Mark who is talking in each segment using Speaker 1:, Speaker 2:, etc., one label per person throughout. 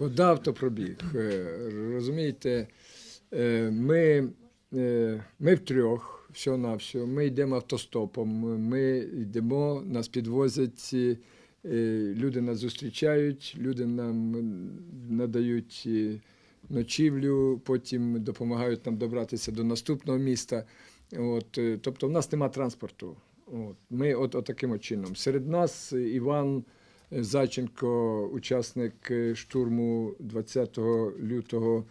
Speaker 1: Хода автопробіг. Е, Розумієте, е, ми, е, ми втрьох, всього на всього, ми йдемо автостопом, ми йдемо, нас підвозять, люди нас зустрічають, люди нам надають ночівлю, потім допомагають нам добратися до наступного міста. От, тобто в нас нема транспорту. От, ми от, от таким чином. Серед нас Іван Зайченко, учасник е, штурму 20 лютого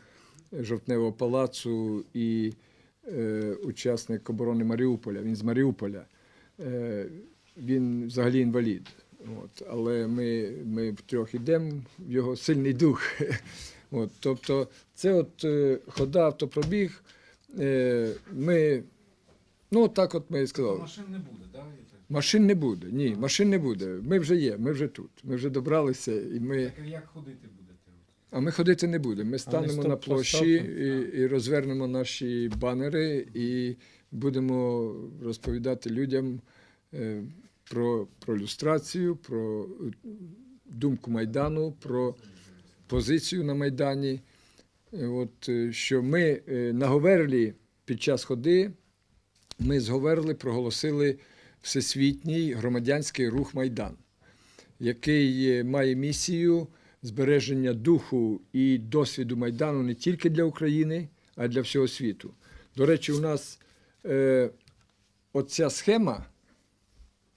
Speaker 1: Жовтневого палацу і е, учасник оборони Маріуполя. Він з Маріуполя. Е, він взагалі інвалід. От, але ми, ми втрьох йдемо, в його сильний дух. От, тобто, це от е, хода, автопробіг. Е, ми, ну, так от ми і сказали.
Speaker 2: Машин не буде, так?
Speaker 1: Машин не буде. Ні, машин не буде. Ми вже є, ми вже тут. Ми вже добралися, і ми.
Speaker 2: Так як ходити будете?
Speaker 1: А ми ходити не будемо. Ми станемо
Speaker 3: стоп-
Speaker 1: на площі і, і розвернемо наші банери і будемо розповідати людям е, про, про люстрацію, про е, думку Майдану, про позицію на Майдані. Е, От, е, що ми е, на Говерлі під час ходи, ми з Говерли проголосили Всесвітній громадянський рух Майдан, який е, має місію збереження духу і досвіду Майдану не тільки для України, а й для всього світу. До речі, у нас е, оця схема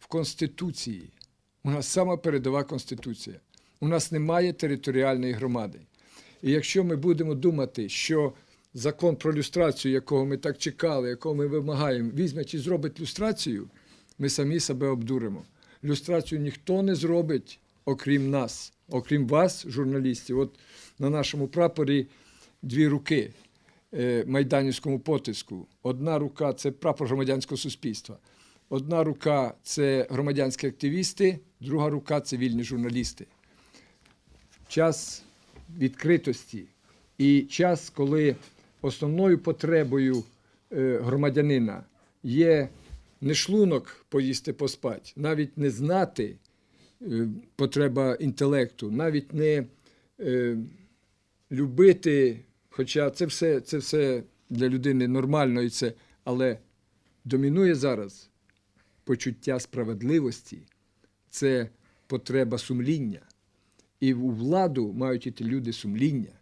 Speaker 1: в Конституції. У нас сама передова Конституція. У нас немає територіальної громади. І якщо ми будемо думати, що закон про люстрацію, якого ми так чекали, якого ми вимагаємо, візьмуть і зробить люстрацію, ми самі себе обдуримо. Люстрацію ніхто не зробить, окрім нас, окрім вас, журналістів. От на нашому прапорі дві руки е, майданівському потиску. Одна рука це прапор громадянського суспільства. Одна рука це громадянські активісти, друга рука це вільні журналісти. Час відкритості і час, коли основною потребою е, громадянина є не шлунок поїсти поспати, навіть не знати е, потреба інтелекту, навіть не е, любити, хоча це все, це все для людини нормально, і це, але домінує зараз почуття справедливості, це потреба сумління. І у владу мають іти люди сумління.